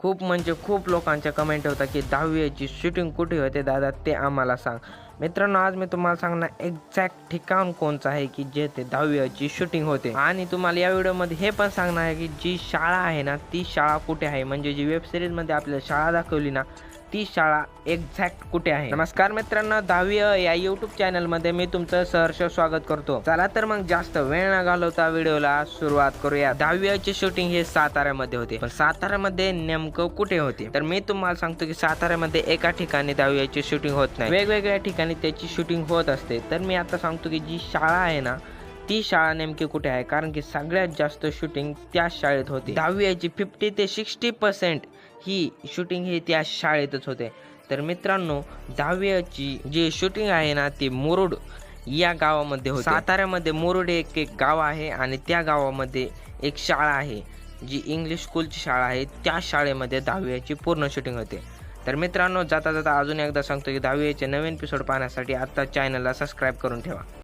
खूप म्हणजे खूप लोकांच्या कमेंट होता की दहावीची शूटिंग कुठे होते दादा? ते आम्हाला सांग. मित्रांनो आज मी तुम्हाला सांगणार एक्झॅक्ट ठिकाण कोणचं आहे की जेथे दहावीची शूटिंग होते. आणि तुम्हाला या व्हिडिओमध्ये हे पण सांगणार आहे की जी शाळा आहे ना ती शाळा कुठे आहे? म्हणजे जी वेब सिरीजमध्ये आपल्याला शाळा दाखवली ना ती शाळा एक्झॅक्ट कुठे आहे? नमस्कार मित्रांनो दहावी या युट्यूब चॅनलमध्ये मी तुमचं सहर्ष स्वागत करतो. चला तर मग जास्त वेळ न घालवता व्हिडिओला सुरुवात करूया दहावीचे शूटिंग हे साताऱ्यामध्ये होते. पण साताऱ्यामध्ये नेमकं कुठे होते? तर मी तुम्हाला सांगतो की साताऱ्यामध्ये एका ठिकाणी दहावीची शूटिंग होत नाही. वेगवेगळ्या ठिकाणी त्याची शूटिंग होत असते. तर मी आता सांगतो की जी शाळा आहे ना ती शाळा नेमकी कुठे आहे? कारण की सगळ्यात जास्त शूटिंग त्या शाळेत होती. दहावीची फिफ्टी ते सिक्स्टी पर्सेंट ही शूटिंग ही त्या शाळेतच होते. तर मित्रांनो दहावीची जी शूटिंग आहे ना ती मुरुड या गावामध्ये होते. साताऱ्यामध्ये मुरुड एक एक गाव आहे आणि त्या गावामध्ये एक शाळा आहे जी इंग्लिश स्कूलची शाळा आहे. त्या शाळेमध्ये दहावीची पूर्ण शूटिंग होते. तर मित्रांनो जाता जाता अजून एकदा सांगतो की दहावीचे नवीन एपिसोड पाहण्यासाठी आत्ता चॅनलला सबस्क्राईब करून ठेवा.